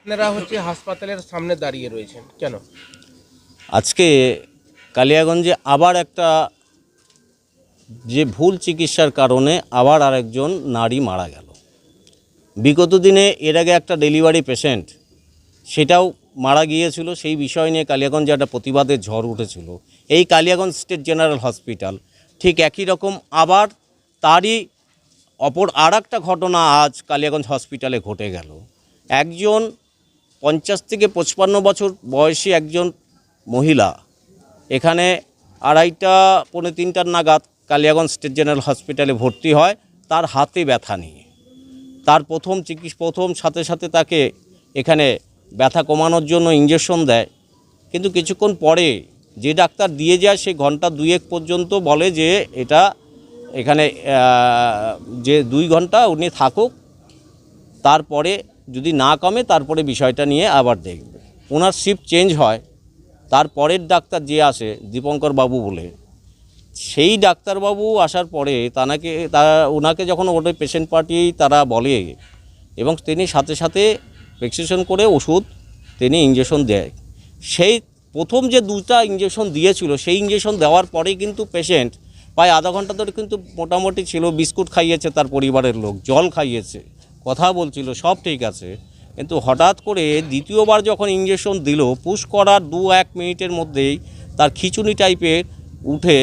আপনারা হচ্ছে হাসপাতালের সামনে দাঁড়িয়ে রয়েছেন। কেন? আজকে কালিয়াগঞ্জে আবার একটা যে ভুল চিকিৎসার কারণে আবার আরেকজন নারী মারা গেল। বিগত দিনে এর আগে একটা ডেলিভারি পেশেন্ট, সেটাও মারা গিয়েছিল। সেই বিষয় নিয়ে কালিয়াগঞ্জে একটা প্রতিবাদের ঝড় উঠেছিল। এই কালিয়াগঞ্জ স্টেট জেনারেল হসপিটাল ঠিক একই রকম আবার তারই অপর আর ঘটনা আজ কালিয়াগঞ্জ হসপিটালে ঘটে গেল। একজন পঞ্চাশ থেকে পঁচপান্ন বছর বয়সী একজন মহিলা। এখানে আড়াইটা, পৌনে তিনটার নাগাদ কালিয়াগঞ্জ স্টেট জেনারেল হসপিটালে ভর্তি হয়, তার হাতে ব্যথা নিয়ে। তার প্রথম চিকিৎসা প্রথম সাথে সাথে তাকে এখানে ব্যথা কমানোর জন্য ইঞ্জেকশন দেয়। কিন্তু কিছুক্ষণ পরে যে ডাক্তার দিয়ে যায়, সে ঘণ্টা দুয়েক পর্যন্ত বলে যে এটা এখানে যে দুই ঘণ্টা উনি থাকুক। তারপরে যদি না কমে, তারপরে বিষয়টা নিয়ে আবার দেখবে। ওনার শিফট চেঞ্জ হয়। তারপরের ডাক্তার যে আসে, দীপঙ্কর বাবু বলে, সেই ডাক্তারবাবু আসার পরে তানাকে, তা, ওনাকে যখন ওটা পেশেন্ট পার্টি তারা বলে এবং তিনি সাথে সাথে প্রেসক্রিপশন করে ওষুধ তিনি ইঞ্জেকশন দেয়। সেই প্রথম যে দুটা ইঞ্জেকশন দিয়েছিল, সেই ইঞ্জেকশন দেওয়ার পরেই কিন্তু পেশেন্ট প্রায় আধা ঘণ্টা ধরে কিন্তু মোটামুটি ছিল, বিস্কুট খাইয়েছে তার পরিবারের লোক, জল খাইয়েছে। কথা বলছিল, সব ঠিক আছে। কিন্তু হঠাৎ করে দ্বিতীয়বার যখন ইঞ্জেকশন দিল পুশ করার দু এক মিনিটের মধ্যেই তার খিচুনি টাইপের উঠে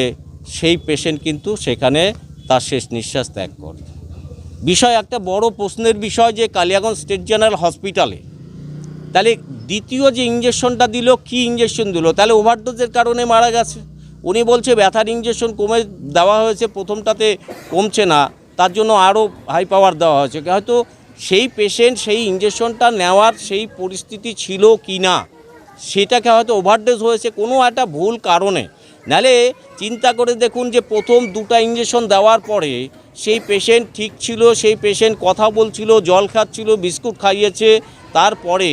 সেই পেশেন্ট কিন্তু সেখানে তার শেষ নিঃশ্বাস ত্যাগ করে। বিষয় একটা বড় প্রশ্নের বিষয় যে কালিয়াগঞ্জ স্টেট জেনারেল হসপিটালে তাহলে দ্বিতীয় যে ইঞ্জেকশনটা দিল, কি ইঞ্জেকশন দিল? তাহলে ওভারডোজের কারণে মারা গেছে। উনি বলছে, ব্যথার ইঞ্জেকশন কমে দেওয়া হয়েছে, প্রথমটাতে কমছে না। তার জন্য আরও হাই পাওয়ার দেওয়া হয়েছে। হয়তো সেই পেশেন্ট সেই ইঞ্জেকশনটা নেওয়ার সেই পরিস্থিতি ছিল কি না, সেটাকে হয়তো ওভারডোজ হয়েছে কোনো একটা ভুল কারণে। নালে চিন্তা করে দেখুন যে প্রথম দুটা ইঞ্জেকশন দেওয়ার পরে সেই পেশেন্ট ঠিক ছিল, সেই পেশেন্ট কথা বলছিল, জল খাচ্ছিল, বিস্কুট খাইয়েছে। তারপরে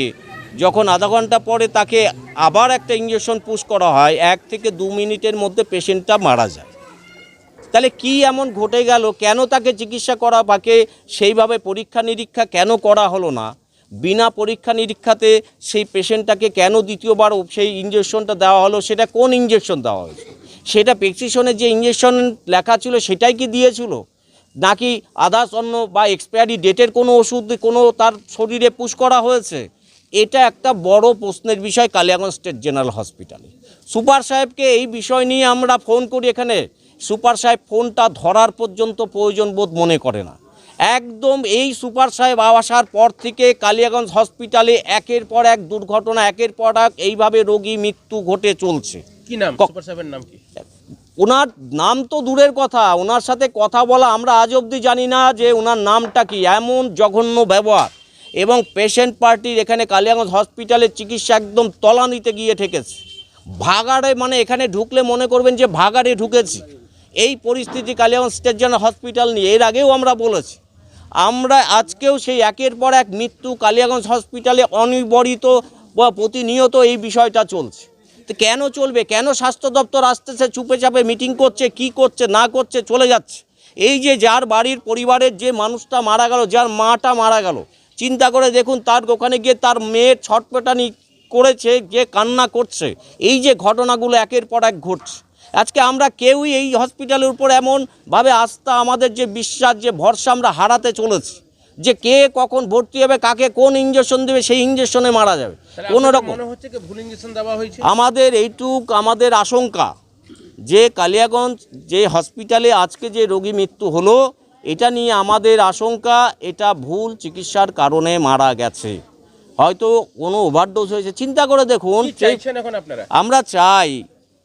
যখন আধা ঘণ্টা পরে তাকে আবার একটা ইঞ্জেকশন পুশ করা হয়, এক থেকে দু মিনিটের মধ্যে পেশেন্টটা মারা যায়। তাহলে কি এমন ঘটে গেল? কেন তাকে চিকিৎসা করা বাকে? সেইভাবে পরীক্ষা নিরীক্ষা কেন করা হলো না? বিনা পরীক্ষা নিরীক্ষাতে সেই পেশেন্টটাকে কেন দ্বিতীয়বার সেই ইঞ্জেকশনটা দেওয়া হলো? সেটা কোন ইঞ্জেকশন দেওয়া হয়েছে? সেটা প্রেসক্রিপশনে যে ইঞ্জেকশন লেখা ছিল সেটাই কি দিয়েছিল? নাকি আদার্স অন্য বা এক্সপায়ারি ডেটের কোনো ওষুধ, কোনো তার শরীরে পুশ করা হয়েছে? এটা একটা বড় প্রশ্নের বিষয় কালিয়াগঞ্জ স্টেট জেনারেল হসপিটালে। সুপার সাহেবকে এই বিষয় নিয়ে আমরা ফোন করি এখানে। সুপার সাহেব ফোনটা ধরার পর্যন্ত প্রয়োজন বোধ মনে করে না। একদম এই সুপার সাহেব আসার পর থেকে কালিয়াগঞ্জ হসপিটালে একের পর এক দুর্ঘটনা একের পর এক এইভাবে রোগী মৃত্যু ঘটে চলছে। কি নাম? সুপার সাহেবের নাম কি? ওনার নাম তো দূরের কথা ওনার সাথে কথা বলা আমরা আজ অবধি জানি না যে ওনার নামটা কি এমন জঘন্য ব্যবহার। এবং পেশেন্ট পার্টির এখানে কালিয়াগঞ্জ হসপিটালের চিকিৎসা একদম তলানিতে গিয়ে ঠেকেছে। ভাগাড়ে মানে এখানে ঢুকলে মনে করবেন যে ভাগাড়ে ঢুকেছি। এই পরিস্থিতি কালিয়াগঞ্জ স্টেট জেনারেল হসপিটাল নিয়ে, এর আগেও আমরা বলেছি, আমরা আজকেও সেই একের পর এক মৃত্যু কালিয়াগঞ্জ হসপিটালে অনিবরিত বা প্রতিনিয়ত এই বিষয়টা চলছে। তো কেন চলবে? কেন স্বাস্থ্য দপ্তর আসতেছে চুপে চাপে মিটিং করছে, কি করছে, না করছে, চলে যাচ্ছে? এই যে যার বাড়ির পরিবারের যে মানুষটা মারা গেল, যার মাটা মারা গেল, চিন্তা করে দেখুন তার ওখানে গিয়ে তার মেয়ের ছটপটানি করেছে, যে কান্না করছে, এই যে ঘটনাগুলো একের পর এক ঘটছে। আজকে আমরা কেউই এই হসপিটালের উপর এমনভাবে আস্থা আমাদের যে বিশ্বাস যে ভরসা আমরা হারাতে চলেছি। যে কে কখন ভর্তি হবে কাকে কোন ইঞ্জেকশন দেবে সেই ইঞ্জেকশনে মারা যাবে। কোনো রকম হচ্ছে কি ভুল ইঞ্জেকশন দেওয়া হয়েছে? আমাদের এইটুক আমাদের আশঙ্কা যে কালিয়াগঞ্জ যে হসপিটালে আজকে যে রোগী মৃত্যু হলো এটা নিয়ে আমাদের আশঙ্কা এটা ভুল চিকিৎসার কারণে মারা গেছে। হয়তো কোনো ওভারডোজ হয়েছে। চিন্তা করে দেখুন আমরা চাই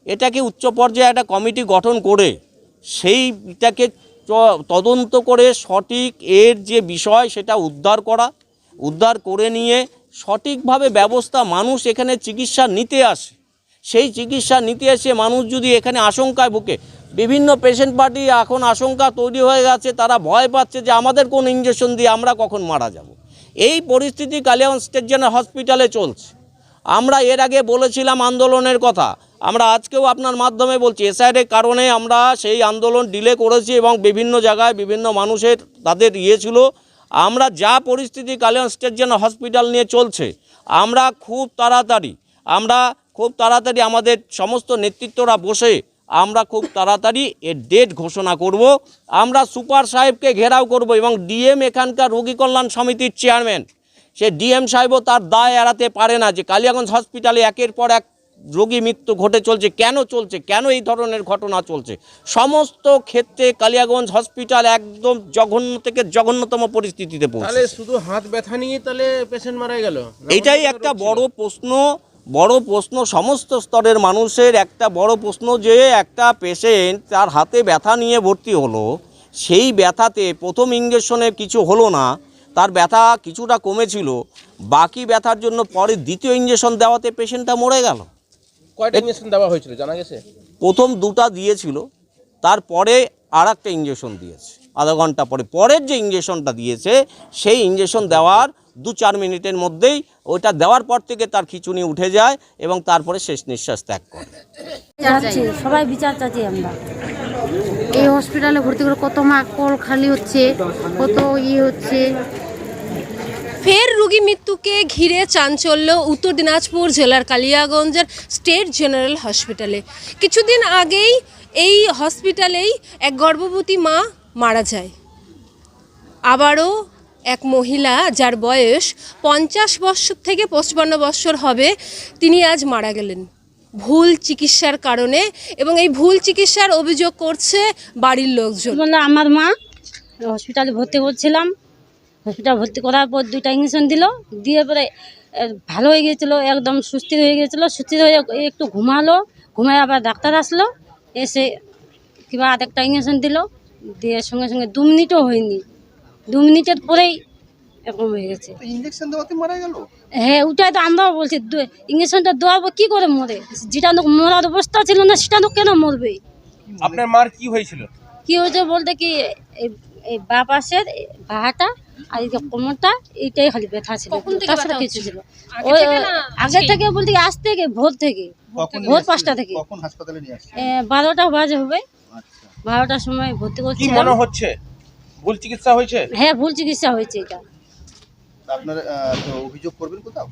এটাকে উচ্চ পর্যায়ে একটা কমিটি গঠন করে, সেইটাকে তদন্ত করে সঠিক এর যে বিষয় সেটা উদ্ধার করা, উদ্ধার করে নিয়ে সঠিকভাবে ব্যবস্থা মানুষ এখানে চিকিৎসা নিতে আসে। সেই চিকিৎসা নিতে এসে মানুষ যদি এখানে আশঙ্কায় ভুগে, বিভিন্ন পেশেন্ট পার্টি এখন আশঙ্কা তৈরি হয়ে গেছে, তারা ভয় পাচ্ছে যে আমাদের কোন ইঞ্জেকশন দিয়ে আমরা কখন মারা যাব। এই পরিস্থিতি কালিয়াগঞ্জ স্টেট জেনারেল হসপিটালে চলছে। আমরা এর আগে বলেছিলাম আন্দোলনের কথা আমরা আজকেও আপনার মাধ্যমে বলছি এসআইয়ের কারণে আমরা সেই আন্দোলন ডিলে করেছি এবং বিভিন্ন জায়গায় বিভিন্ন মানুষের তাদের ইয়ে ছিল। আমরা যা পরিস্থিতি কালিয়ান স্টেট যেন হসপিটাল নিয়ে চলছে, আমরা খুব তাড়াতাড়ি, আমরা খুব তাড়াতাড়ি আমাদের সমস্ত নেতৃত্বরা বসে আমরা খুব তাড়াতাড়ি এর ডেট ঘোষণা করব। আমরা সুপার সাহেবকে ঘেরাও করব এবং ডিএম এখানকার রোগী কল্যাণ সমিতির চেয়ারম্যান সে ডিএম সাহেবও তার দায় এড়াতে পারে না যে কালিয়াগঞ্জ হসপিটালে একের পর এক রোগী মৃত্যু ঘটে চলছে কেন চলছে কেন এই ধরনের ঘটনা চলছে? সমস্ত ক্ষেত্রে কালিয়াগঞ্জ হসপিটাল একদম জঘন্য থেকে জঘন্যতম পরিস্থিতিতে তাহলে পৌঁছে শুধু হাত ব্যথা নিয়ে তাহলে পেশেন্ট মারা গেল? এটাই একটা বড় প্রশ্ন বড় প্রশ্ন সমস্ত স্তরের মানুষের একটা বড় প্রশ্ন যে একটা পেশেন্ট তার হাতে ব্যথা নিয়ে ভর্তি হলো সেই ব্যথাতে প্রথম ইঞ্জেকশনে কিছু হলো না তার ব্যথা কিছুটা কমেছিল বাকি ব্যথার জন্য পরে দ্বিতীয় ইঞ্জেকশন দেওয়াতে পেশেন্টটা মরে গেল। কয়টা ইঞ্জেকশন দেওয়া হয়েছিল জানা গেছে? প্রথম দুটা দিয়েছিল তারপরে আর একটা ইঞ্জেকশন দিয়েছে আধা ঘণ্টা পরে। পরের যে ইঞ্জেকশনটা দিয়েছে সেই ইঞ্জেকশন দেওয়ার দু চার মিনিটের মধ্যেই ওইটা দেওয়ার পর থেকে তার খিচুনি উঠে যায় এবং তারপরে শেষ নিঃশ্বাস ত্যাগ করে। সবাই বিচার চাচ্ছি আমরা। এই হসপিটালে ভর্তি করে কত মা কল খালি হচ্ছে কত ইয়ে হচ্ছে। ফের রোগী মৃত্যুকে ঘিরে চাঞ্চল্য। উত্তর দিনাজপুর জেলার কালিয়াগঞ্জের স্টেট জেনারেল হসপিটালে। কিছুদিন আগেই এই হসপিটালেই এক গর্ভবতী মা মারা যায়। আবারও এক মহিলা যার বয়স পঞ্চাশ বৎসর থেকে পঁচপান্ন বৎসর হবে, তিনি আজ মারা গেলেন। ভুল চিকিৎসার কারণে এবং এই ভুল চিকিৎসার অভিযোগ করছে বাড়ির লোকজন। আমার মা হসপিটালে ভর্তি করছিলাম হসপিটাল ভর্তি করার পর দুইটা ইঞ্জেকশন দিল। দিয়ে পরে ভালো হয়ে গিয়েছিল একদম সুস্থির হয়ে গিয়েছিল। সুস্থির হয়ে একটু ঘুমালো। ঘুমায় আবার ডাক্তার আসলো। এসে কিবা আর একটা ইঞ্জেকশন দিল। দিয়ে সঙ্গে সঙ্গে দু মিনিটও হয়নি। দু মিনিটের পরেই এরকম হয়ে গেছে। ইঞ্জেকশন দেওয়াতে মারা গেল? হ্যাঁ ওটাই তো আমরাও বলছি দু- ইঞ্জেকশনটা দেওয়াবো কি করে মরে? যেটা লোক মরার অবস্থা ছিল না সেটা লোক কেন মরবে? আপনার মার কি হয়েছিল? কি হয়েছে বলতে কি এই- এই বা পাশের বাহাটা আর এই যে কোমরটা এইটাই খালি ব্যথা ছিল। তাছাড়া কিছু ছিল আগে ওই থেকে আগে থেকে বলতে আজ থেকে ভোর থেকে। ভোর পাঁচটা থেকে। কখন হাসপাতালে নিয়ে আসছেন এ, বারোটা বাজে হবে। আচ্ছা। বারোটার সময় ভর্তি কি করছিলাম মনে হচ্ছে? ভুল চিকিৎসা হয়েছে? হ্যাঁ ভুল চিকিৎসা হয়েছে এটা। আপনার অভিযোগ করবেন কোথাও?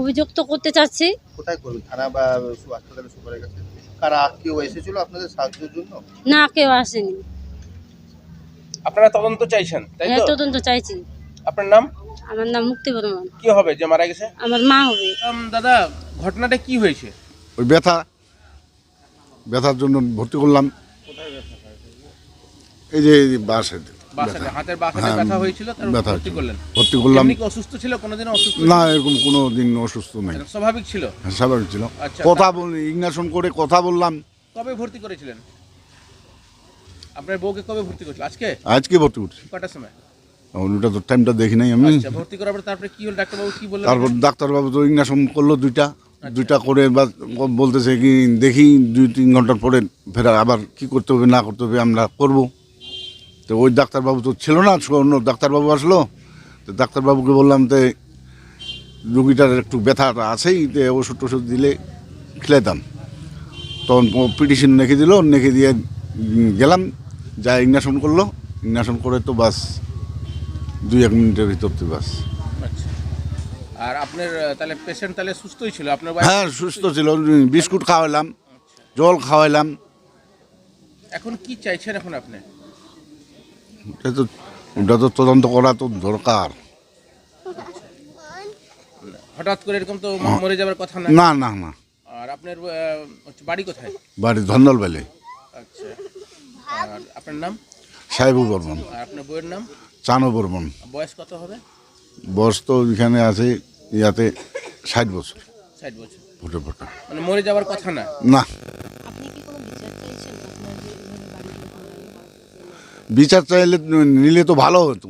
অভিযোগ তো করতে চাচ্ছি। কোথায় করবেন? থানা বা হাসপাতালে সুপারের কাছে? কারা কেউ এসেছিল আপনাদের সাহায্যের জন্য? না কেউ আসেনি। আপনারা তদন্ত চাইছেন তাই হ্যাঁ তো? তদন্ত চাইছি। আপনার নাম? আমার নাম মুক্তি বর্মন। কি হবে যে মারা গেছে? আমার মা হবে। আম, দাদা ঘটনাটা কি হয়েছে? ওই ব্যথা। ব্যথার জন্য ভর্তি করলাম। এই যে এই যে বাসে হাতের বাসাতে হ্যাঁ, ব্যথা হয়েছিল ভর্তি করলেন। ভর্তি করলাম। কি অসুস্থ ছিল কোনোদিনও অসুস্থ না এরকম কোনো দিন অসুস্থ নেই? স্বাভাবিক ছিল? স্বাভাবিক ছিল। আচ্ছা, কথা বল ইগনাশন করে কথা বললাম। কবে ভর্তি করেছিলেন? আপনার বউকে কবে ভর্তি করেছিল? আজকে? আজকে ভর্তি করছি। কটার সময়? ওটা তো টাইমটা দেখি নাই আমি। আচ্ছা ভর্তি করার পর তারপরে কি হলো? ডাক্তারবাবু কি বললেন? তারপর ডাক্তারবাবু তো করল দুইটা। আচ্ছা। দুইটা করে বা বলতেছে কি দেখি দুই তিন ঘণ্টার পরে ফের আবার কি করতে হবে না করতে হবে আমরা করব। তো ওই ডাক্তারবাবু তো ছিল না অন্য ডাক্তারবাবু আসলো। তো ডাক্তারবাবুকে বললাম যে রুগীটার একটু ব্যথাটা আছেই যে ওষুধ টষুধ দিলে খেলাতাম তখন পিটিশন লিখে দিল লিখে দিয়ে গেলাম। যা ইগনাশন করল ইগনাশন করে তো বাস দুই এক মিনিটের ভিতর তো বাস। আচ্ছা। আর আপনার তাহলে পেশেন্ট তাহলে সুস্থই ছিল? আপনার হ্যাঁ সুস্থ ছিল। বিস্কুট খাওয়াইলাম জল খাওয়াইলাম। এখন কি চাইছেন এখন আপনি? ওটা তো ওটা তো তদন্ত করা তো দরকার। হঠাৎ করে এরকম তো মরে যাবার কথা না? না না না। আর আপনার বাড়ি কোথায়? বাড়ি ধন্দল বেলে আচ্ছা। আর আপনার নাম? সাহেবু বর্মন। আর আপনার বইয়ের নাম? চানো বর্মন। বয়স কত হবে? বয়স তো এখানে আছে ইয়াতে ষাট বছর। ষাট বছর। ফুটে ফুটে। মানে মরে যাওয়ার কথা না? না। বিচার চাইলে নিলে তো ভালো হতো।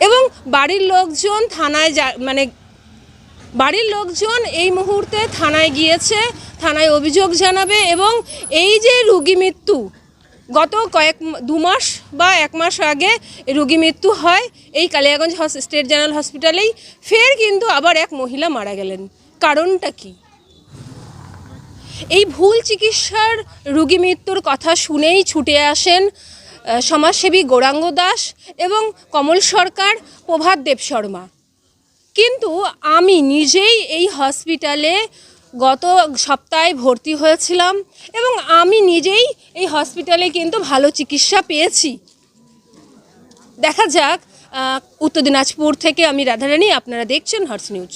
এবং বাড়ির লোকজন থানায় যা মানে বাড়ির লোকজন এই মুহূর্তে থানায় গিয়েছে থানায় অভিযোগ জানাবে এবং এই যে রুগী মৃত্যু গত কয়েক দু মাস বা এক মাস আগে রুগী মৃত্যু হয় এই কালিয়াগঞ্জ স্টেট জেনারেল হসপিটালেই। ফের কিন্তু আবার এক মহিলা মারা গেলেন। কারণটা কি? এই ভুল চিকিৎসার রুগী মৃত্যুর কথা শুনেই ছুটে আসেন সমাজসেবী গৌরাঙ্গ দাস এবং কমল সরকার, প্রভাত দেব শর্মা। কিন্তু আমি নিজেই এই হসপিটালে গত সপ্তাহে ভর্তি হয়েছিলাম এবং আমি নিজেই এই হসপিটালে কিন্তু ভালো চিকিৎসা পেয়েছি। দেখা যাক উত্তর দিনাজপুর থেকে আমি রাধারানী, আপনারা দেখছেন হর্স নিউজ